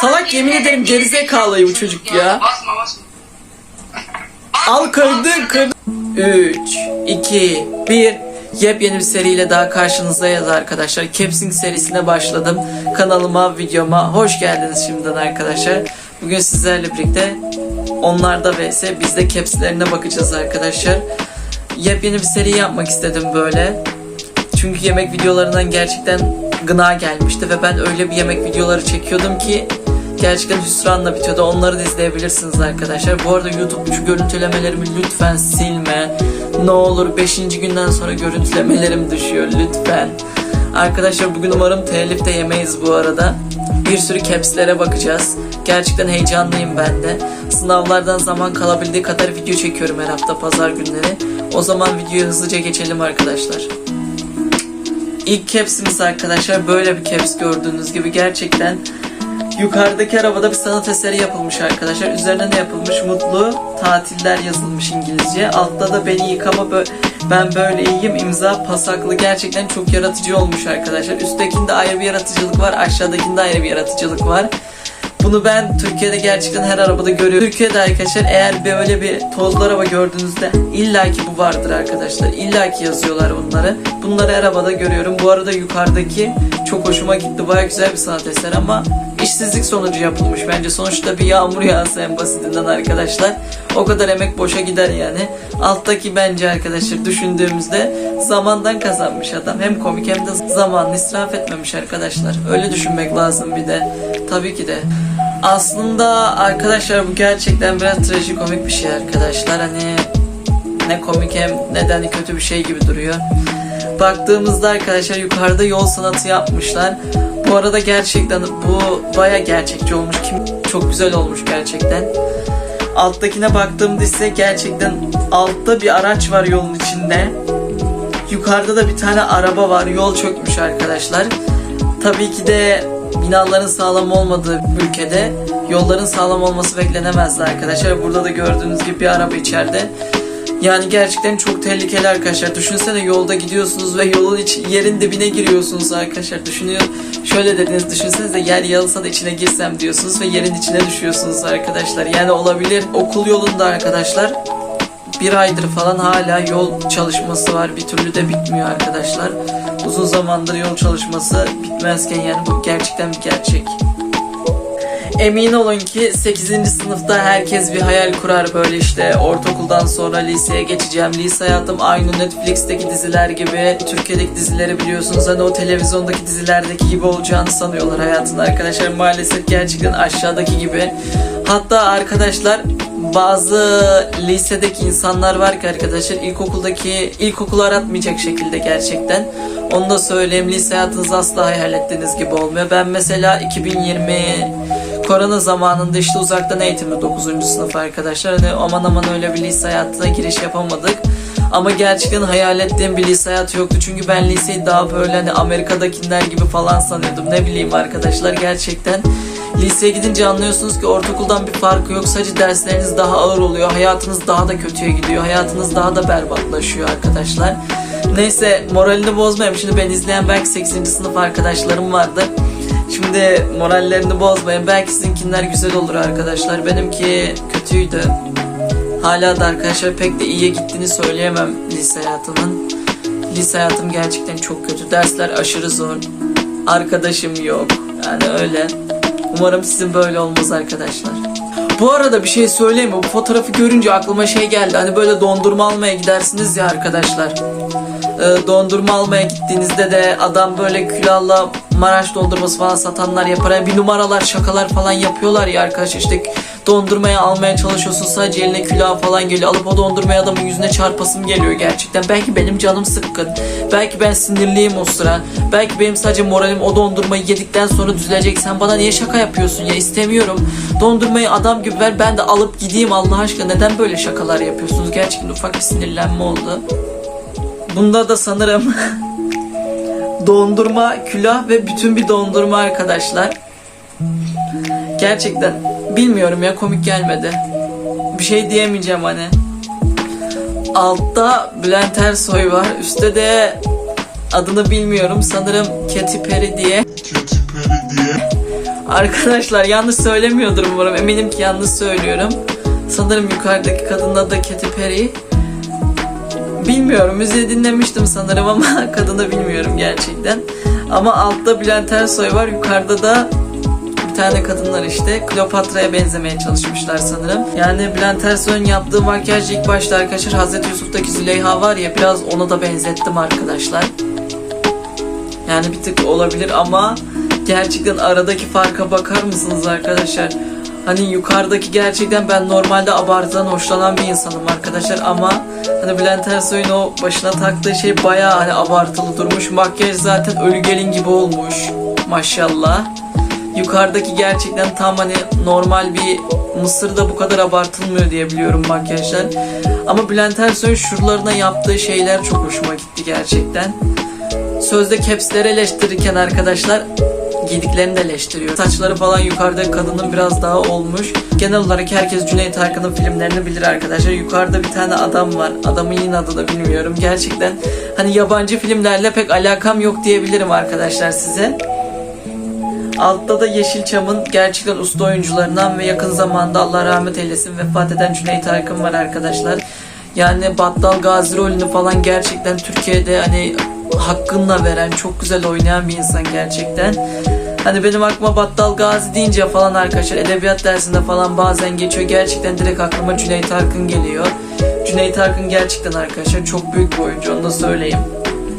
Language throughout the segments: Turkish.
Salak yemin ederim gerizekalı bu çocuk ya. Al kırdı kırdı. 3, 2, 1. Yepyeni bir seriyle daha karşınızdayız arkadaşlar. Capsing serisine başladım. Kanalıma, videoma hoş geldiniz şimdiden arkadaşlar. Bugün sizlerle birlikte onlarda vs biz de capslerine bakacağız arkadaşlar. Yepyeni bir seri yapmak istedim böyle. Çünkü yemek videolarından gerçekten gına gelmişti ve ben öyle bir yemek videoları çekiyordum ki gerçekten hüsranla bitiyordu. Onları da izleyebilirsiniz arkadaşlar. Bu arada YouTube şu görüntülemelerimi lütfen silme. Ne olur 5. günden sonra görüntülemelerim düşüyor lütfen. Arkadaşlar bugün umarım telif de yemeyiz bu arada. Bir sürü capslere bakacağız. Gerçekten heyecanlıyım ben de. Sınavlardan zaman kalabildiği kadar video çekiyorum her hafta pazar günleri. O zaman videoya hızlıca geçelim arkadaşlar. İlk capsimiz arkadaşlar böyle bir caps gördüğünüz gibi gerçekten yukarıdaki arabada bir sanat eseri yapılmış arkadaşlar. Üzerine ne yapılmış? Mutlu tatiller yazılmış İngilizce. Altta da beni yıkama bö- ben böyle iyiyim imza pasaklı gerçekten çok yaratıcı olmuş arkadaşlar. Üsttekinde ayrı bir yaratıcılık var aşağıdakinde ayrı bir yaratıcılık var. Bunu ben Türkiye'de gerçekten her arabada görüyorum. Türkiye'de arkadaşlar eğer böyle bir tozlu araba gördüğünüzde illaki bu vardır arkadaşlar. İllaki yazıyorlar bunları. Bunları her arabada görüyorum. Bu arada yukarıdaki çok hoşuma gitti. Baya güzel bir sanat eseri ama işsizlik sonucu yapılmış. Bence sonuçta bir yağmur yağsa en basitinden arkadaşlar. O kadar emek boşa gider yani. Alttaki bence arkadaşlar düşündüğümüzde zamandan kazanmış adam. Hem komik hem de zamanını israf etmemiş arkadaşlar. Öyle düşünmek lazım bir de. Tabii ki de. Aslında arkadaşlar bu gerçekten biraz trajikomik bir şey arkadaşlar. Hani ne komik hem ne de hani kötü bir şey gibi duruyor. Baktığımızda arkadaşlar yukarıda yol sanatı yapmışlar. Bu arada gerçekten bu baya gerçekçi olmuş. Kim çok güzel olmuş gerçekten. Alttakine baktığımda ise gerçekten altta bir araç var yolun içinde. Yukarıda da bir tane araba var. Yol çökmüş arkadaşlar. Tabii ki de binaların sağlam olmadığı ülkede yolların sağlam olması beklenemezdi arkadaşlar. Burada da gördüğünüz gibi bir araba içeride. Yani gerçekten çok tehlikeli arkadaşlar. Düşünsene yolda gidiyorsunuz ve yolun iç, yerin dibine giriyorsunuz arkadaşlar. Düşünüyor. Şöyle dediniz düşünsenize yer yarılsa da içine girsem diyorsunuz ve yerin içine düşüyorsunuz arkadaşlar. Yani olabilir. Okul yolunda arkadaşlar bir aydır falan hala yol çalışması var. Bir türlü de bitmiyor arkadaşlar. Uzun zamandır yol çalışması bitmezken yani bu gerçekten bir gerçek. Emin olun ki 8. sınıfta herkes bir hayal kurar böyle işte ortaokuldan sonra liseye geçeceğim. Lise hayatım aynı Netflix'teki diziler gibi. Türkiye'deki dizileri biliyorsunuz hani o televizyondaki dizilerdeki gibi olacağını sanıyorlar hayatında arkadaşlar. Maalesef gerçekten aşağıdaki gibi. Hatta arkadaşlar bazı lisedeki insanlar var ki arkadaşlar ilkokuldaki ilkokulu aratmayacak şekilde gerçekten. Onu da söyleyeyim lise hayatınız asla hayal ettiğiniz gibi olmuyor. Ben mesela 2020 korona zamanında işte uzaktan eğitimde 9. sınıf arkadaşlar. Hani aman aman öyle bir lise hayatına giriş yapamadık. Ama gerçekten hayal ettiğim bir lise hayatı yoktu. Çünkü ben liseyi daha böyle hani Amerika'dakiler gibi falan sanıyordum. Ne bileyim arkadaşlar gerçekten. Liseye gidince anlıyorsunuz ki ortaokuldan bir farkı yok. Sadece dersleriniz daha ağır oluyor. Hayatınız daha da kötüye gidiyor. Hayatınız daha da berbatlaşıyor arkadaşlar. Neyse moralini bozmayayım. Şimdi ben izleyen belki 8. sınıf arkadaşlarım vardı. Şimdi morallerini bozmayın. Belki sizinkiler güzel olur arkadaşlar. Benimki kötüydü. Hala da arkadaşlar pek de iyiye gittiğini söyleyemem lise hayatımın. Lise hayatım gerçekten çok kötü. Dersler aşırı zor. Arkadaşım yok. Yani öyle. Umarım sizin böyle olmaz arkadaşlar. Bu arada bir şey söyleyeyim mi? Bu fotoğrafı görünce aklıma şey geldi. Hani böyle dondurma almaya gidersiniz ya arkadaşlar. Ee, dondurma almaya gittiğinizde de adam böyle külahla Maraş dondurması falan satanlar yapar. Yani bir numaralar şakalar falan yapıyorlar ya arkadaşlar işte dondurmaya almaya çalışıyorsun sadece eline külah falan geliyor. Alıp o dondurmayı adamın yüzüne çarpasım geliyor gerçekten. Belki benim canım sıkkın. Belki ben sinirliyim o sıra. Belki benim sadece moralim o dondurmayı yedikten sonra düzelecek. Sen bana niye şaka yapıyorsun ya istemiyorum. Dondurmayı adam gibi ver ben de alıp gideyim Allah aşkına. Neden böyle şakalar yapıyorsunuz? Gerçekten ufak bir sinirlenme oldu. Bunda da sanırım dondurma, külah ve bütün bir dondurma arkadaşlar. Gerçekten bilmiyorum ya komik gelmedi. Bir şey diyemeyeceğim hani. Altta Bülent Ersoy var. Üstte de adını bilmiyorum. Sanırım Katy Perry diye. Katy Perry diye Arkadaşlar yanlış söylemiyordur umarım. Eminim ki yanlış söylüyorum. Sanırım yukarıdaki kadının adı Katy Perry. Bilmiyorum. Müziği dinlemiştim sanırım ama kadını bilmiyorum gerçekten. Ama altta Bülent Ersoy var. Yukarıda da tane kadınlar işte Kleopatra'ya benzemeye çalışmışlar sanırım. Yani Bülent Ersoy'un yaptığı makyaj ilk başta arkadaşlar Hazreti Yusuf'taki Züleyha var ya biraz ona da benzettim arkadaşlar. Yani bir tık olabilir ama gerçekten aradaki farka bakar mısınız arkadaşlar? Hani yukarıdaki gerçekten ben normalde abartıdan hoşlanan bir insanım arkadaşlar ama hani Bülent Ersoy'un o başına taktığı şey bayağı hani abartılı durmuş. Makyaj zaten ölü gelin gibi olmuş. Maşallah. Yukarıdaki gerçekten tam hani normal bir Mısır'da bu kadar abartılmıyor diye biliyorum makyajlar. Ama Bülent Ersoy'un şuralarına yaptığı şeyler çok hoşuma gitti gerçekten. Sözde capsleri eleştirirken arkadaşlar giydiklerini de eleştiriyor. Saçları falan yukarıda kadının biraz daha olmuş. Genel olarak herkes Cüneyt Arkın'ın filmlerini bilir arkadaşlar. Yukarıda bir tane adam var. Adamın yine adı da bilmiyorum. Gerçekten hani yabancı filmlerle pek alakam yok diyebilirim arkadaşlar size. Altta da Yeşilçam'ın gerçekten usta oyuncularından ve yakın zamanda Allah rahmet eylesin vefat eden Cüneyt Arkın var arkadaşlar. Yani Battal Gazi rolünü falan gerçekten Türkiye'de hani hakkınla veren, çok güzel oynayan bir insan gerçekten. Hani benim aklıma Battal Gazi deyince falan arkadaşlar edebiyat dersinde falan bazen geçiyor. Gerçekten direkt aklıma Cüneyt Arkın geliyor. Cüneyt Arkın gerçekten arkadaşlar çok büyük bir oyuncu onu da söyleyeyim.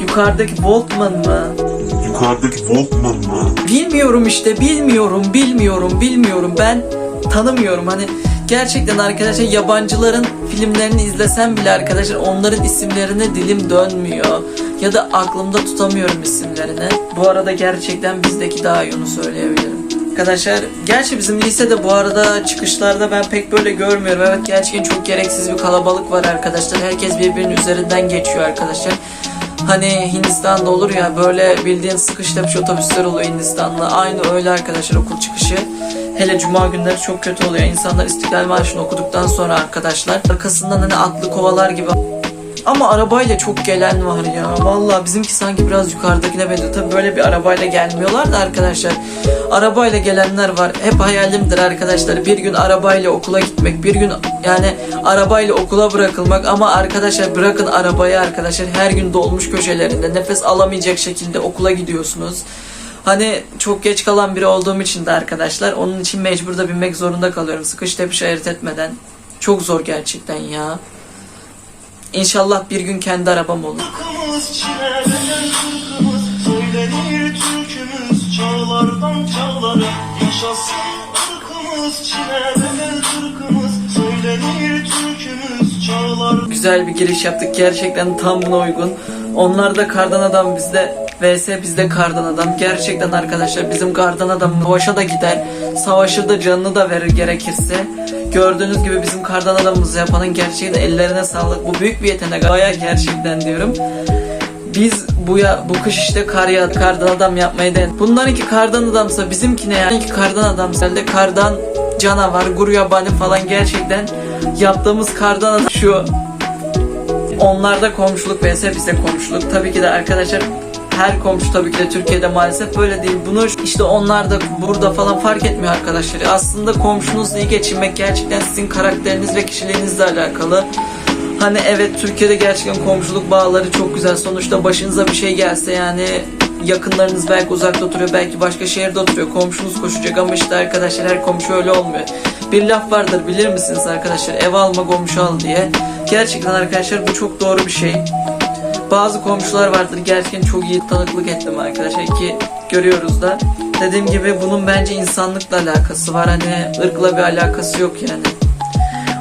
Yukarıdaki Voltman mı? Yukarıdaki Walkman mı? Bilmiyorum işte bilmiyorum bilmiyorum bilmiyorum ben tanımıyorum hani gerçekten arkadaşlar yabancıların filmlerini izlesem bile arkadaşlar onların isimlerine dilim dönmüyor ya da aklımda tutamıyorum isimlerini. Bu arada gerçekten bizdeki daha iyi onu söyleyebilirim. Arkadaşlar gerçi bizim lisede bu arada çıkışlarda ben pek böyle görmüyorum. Evet gerçekten çok gereksiz bir kalabalık var arkadaşlar. Herkes birbirinin üzerinden geçiyor arkadaşlar. Hani Hindistan'da olur ya böyle bildiğin sıkış tepiş otobüsler oluyor Hindistan'da. Aynı öyle arkadaşlar okul çıkışı. Hele cuma günleri çok kötü oluyor. İnsanlar İstiklal Marşı'nı okuduktan sonra arkadaşlar arkasından hani atlı kovalar gibi ama arabayla çok gelen var ya. Vallahi bizimki sanki biraz yukarıdakine benziyor. Tabii böyle bir arabayla gelmiyorlar da arkadaşlar. Arabayla gelenler var. Hep hayalimdir arkadaşlar. Bir gün arabayla okula gitmek. Bir gün yani arabayla okula bırakılmak. Ama arkadaşlar bırakın arabayı arkadaşlar. Her gün dolmuş köşelerinde nefes alamayacak şekilde okula gidiyorsunuz. Hani çok geç kalan biri olduğum için de arkadaşlar. Onun için mecbur da binmek zorunda kalıyorum. Sıkış tepiş ayırt etmeden. Çok zor gerçekten ya. İnşallah bir gün kendi arabam olur. Güzel bir giriş yaptık. Gerçekten tam buna uygun. Onlar da kardan adam bizde vs bizde kardan adam. Gerçekten arkadaşlar bizim kardan adam savaşa da gider. Savaşır da canını da verir gerekirse. Gördüğünüz gibi bizim kardan adamımızı yapanın gerçekten ellerine sağlık. Bu büyük bir yetenek. Baya gerçekten diyorum. Biz bu ya bu kış işte kar yağdı, kardan adam yapmayı denedik. Bunlarınki kardan adamsa bizimki ne yani? Ki kardan adamsa elde kardan canavar, guru yabani falan gerçekten yaptığımız kardan adam şu Onlarda komşuluk vs bize komşuluk. Tabii ki de arkadaşlar her komşu tabii ki de Türkiye'de maalesef böyle değil. Bunu işte onlar da burada falan fark etmiyor arkadaşlar. Aslında komşunuzla iyi geçinmek gerçekten sizin karakteriniz ve kişiliğinizle alakalı. Hani evet Türkiye'de gerçekten komşuluk bağları çok güzel. Sonuçta başınıza bir şey gelse yani yakınlarınız belki uzakta oturuyor, belki başka şehirde oturuyor. Komşunuz koşacak ama işte arkadaşlar her komşu öyle olmuyor. Bir laf vardır bilir misiniz arkadaşlar? Ev alma komşu al diye. Gerçekten arkadaşlar bu çok doğru bir şey. Bazı komşular vardır gerçekten çok iyi tanıklık ettim arkadaşlar ki görüyoruz da. Dediğim gibi bunun bence insanlıkla alakası var. Hani ırkla bir alakası yok yani.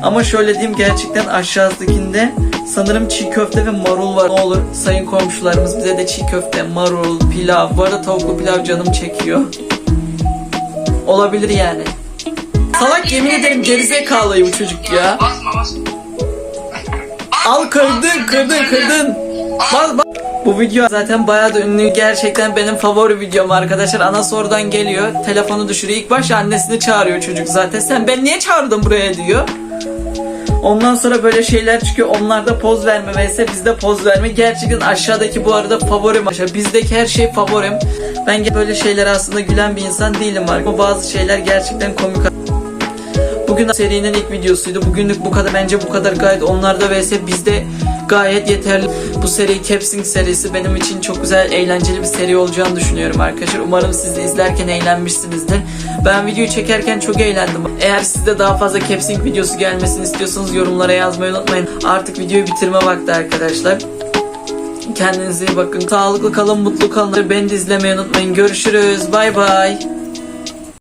Ama şöyle diyeyim gerçekten aşağıdakinde sanırım çiğ köfte ve marul var. Ne olur sayın komşularımız bize de çiğ köfte, marul, pilav. Bu arada tavuklu pilav canım çekiyor. Olabilir yani. Salak yemin ederim gerizekalı bu çocuk ya. Al kırdın kırdın kırdın. Bu video zaten bayağı da ünlü. Gerçekten benim favori videom arkadaşlar. Ana sorudan geliyor. Telefonu düşürüyor. İlk baş annesini çağırıyor çocuk zaten. Sen ben niye çağırdın buraya diyor. Ondan sonra böyle şeyler çıkıyor. Onlarda poz verme vs bizde poz verme. Gerçekten aşağıdaki bu arada favorim. Bizdeki her şey favorim. Ben böyle şeyler aslında gülen bir insan değilim var. Ama bazı şeyler gerçekten komik. Bugün serinin ilk videosuydu. Bugünlük bu kadar. Bence bu kadar gayet onlarda vs bizde gayet yeterli. Bu seri Capsing serisi benim için çok güzel, eğlenceli bir seri olacağını düşünüyorum arkadaşlar. Umarım siz de izlerken eğlenmişsinizdir. Ben videoyu çekerken çok eğlendim. Eğer sizde daha fazla Capsing videosu gelmesini istiyorsanız yorumlara yazmayı unutmayın. Artık videoyu bitirme vakti arkadaşlar. Kendinize iyi bakın. Sağlıklı kalın, mutlu kalın. Beni de izlemeyi unutmayın. Görüşürüz. Bay bay.